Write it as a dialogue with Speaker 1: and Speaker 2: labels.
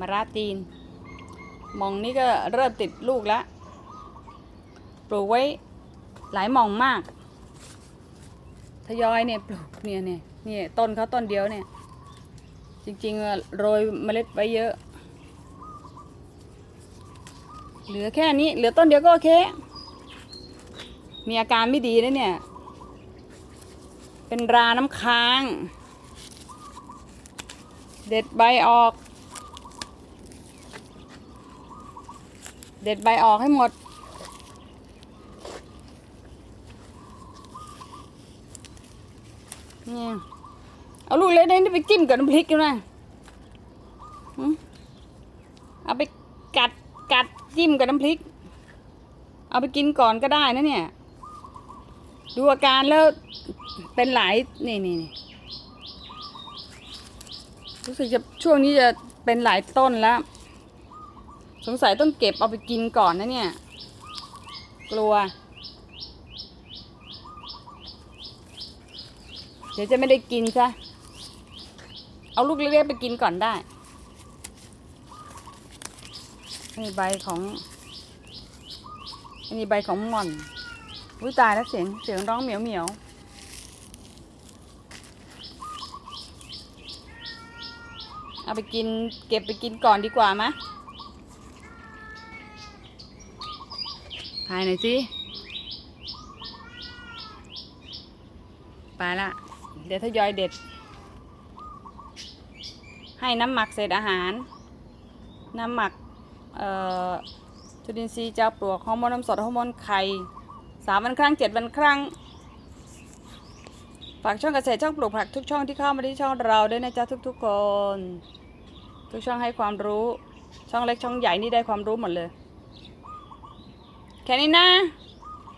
Speaker 1: มาราตีน มองนี่ก็เริ่มติดลูกแล้ว ปลูกไว้หลายมองมาก ทยอยเนี่ยปลูกเนี่ยเนี่ยเนี่ยต้นเขาต้นเดียวเนี่ย จริงๆ โรยเมล็ดไว้เยอะ เหลือแค่นี้ เหลือต้นเดียวก็โอเค มีอาการไม่ดีนะเนี่ย เป็นราน้ำค้าง เด็ดใบออก เด็ดใบออกให้หมดเนี่ยเอาลูกเล็กนี่ไปจิ้มกับน้ำพริกกันนะเอาไปกัดกัดจิ้มกับน้ำพริก เอาไปกินก่อนก็ได้นะเนี่ย ดูอาการแล้วเป็นหลายนี่นี่นี่ รู้สึกจะช่วงนี้จะเป็นหลายต้นแล้ว สงสัยต้องเก็บเอาไปกินก่อนนะเนี่ย กลัว เดี๋ยวจะไม่ได้กินซะเอาลูกเล็กๆไปกินก่อนได้นี่ใบของอันนี้ใบของหม่อนอุ้ยตายแล้วเสียงเสียงร้องเหมียวเหมียว เอาไปกินเก็บไปกินก่อนดีกว่ามะถ่ายหน่อยสิไปละเดี๋ยวทยอยเด็ด ให้น้ำหมักเศษอาหาร น้ำหมักเอ่อจุลินทรีย์เจ้าปลวกฮอร์โมนน้ำสดฮอร์โมนไข่สามวันครั้งเจ็ดวันครั้ง ฝากช่องเกษตรช่องปลูกผักทุกช่องที่เข้ามาที่ช่องเราด้วยนะจ๊ะทุกๆคน ทุกช่องให้ความรู้ช่องเล็กช่องใหญ่นี่ได้ความรู้หมดเลย แค่นี้นะ